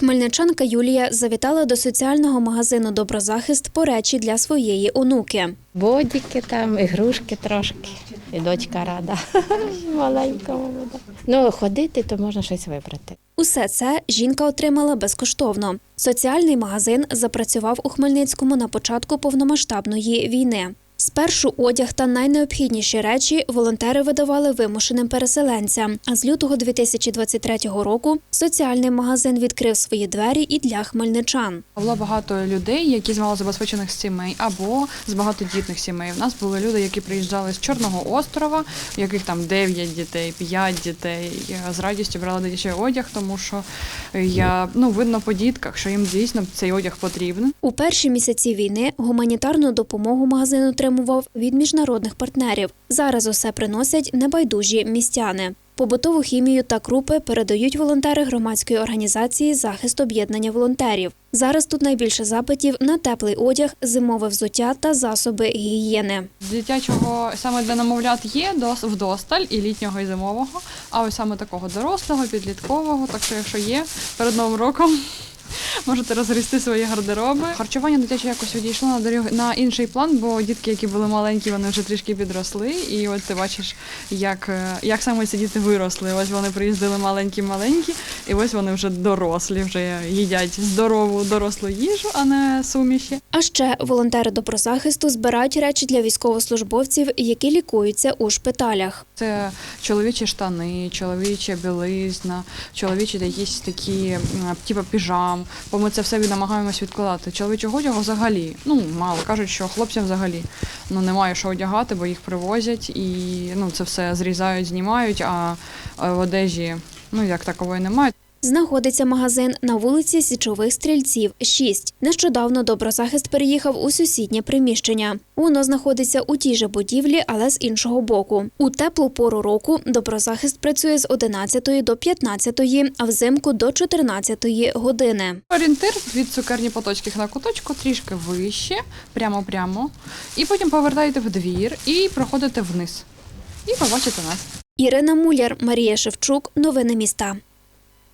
Хмельничанка Юлія завітала до соціального магазину Доброзахист по речі для своєї онуки. Бодіки там, ігрушки трошки. І дочка рада. Маленька молода. Ну, ходити, то можна щось вибрати. Усе це жінка отримала безкоштовно. Соціальний магазин запрацював у Хмельницькому на початку повномасштабної війни. Спершу одяг та найнеобхідніші речі волонтери видавали вимушеним переселенцям. А з лютого 2023 року соціальний магазин відкрив свої двері і для хмельничан. Було багато людей, які з малозабезпечених сімей або з багатодітних сімей. У нас були люди, які приїжджали з Чорного острова, у яких там 9 дітей, 5 дітей. Я з радістю брала дитячий одяг, тому що я ну видно по дітках, що їм дійсно цей одяг потрібен. У перші місяці війни гуманітарну допомогу магазину магазин отримував від міжнародних партнерів. Зараз усе приносять небайдужі містяни. Побутову хімію та крупи передають волонтери громадської організації Захист об'єднання волонтерів. Зараз тут найбільше запитів на теплий одяг, зимове взуття та засоби гігієни. Дитячого саме для немовлят є дос- вдосталь і літнього, і зимового. А ось саме такого дорослого, підліткового. Так що, якщо є перед новим роком. Можете розгрісти свої гардероби. Харчування дитяче якось відійшло на доріг на інший план, бо дітки, які були маленькі, вони вже трішки підросли. І от ти бачиш, як, е, як саме ці діти виросли. Ось вони приїздили маленькі-маленькі, і ось вони вже дорослі, вже їдять здорову дорослу їжу, а не суміші. А ще волонтери доброзахисту збирають речі для військовослужбовців, які лікуються у шпиталях. Це чоловічі штани, чоловіча білизна, чоловічі якісь такі, типу піжам. Бо ми це все намагаємось відкладати. Чоловічого одягу взагалі, ну мало кажуть, що хлопцям взагалі ну немає що одягати, бо їх привозять і ну це все зрізають, знімають. А в одежі ну як такової немає. Знаходиться магазин на вулиці Січових стрільців, 6. Нещодавно доброзахист переїхав у сусіднє приміщення. Воно знаходиться у тій же будівлі, але з іншого боку. У теплу пору року доброзахист працює з 11 до 15, а взимку до 14 години. Орієнтир від цукерні поточки на куточку трішки вище, прямо-прямо. І потім повертаєте в двір і проходите вниз. І побачите нас. Ірина Муляр, Марія Шевчук. Новини міста.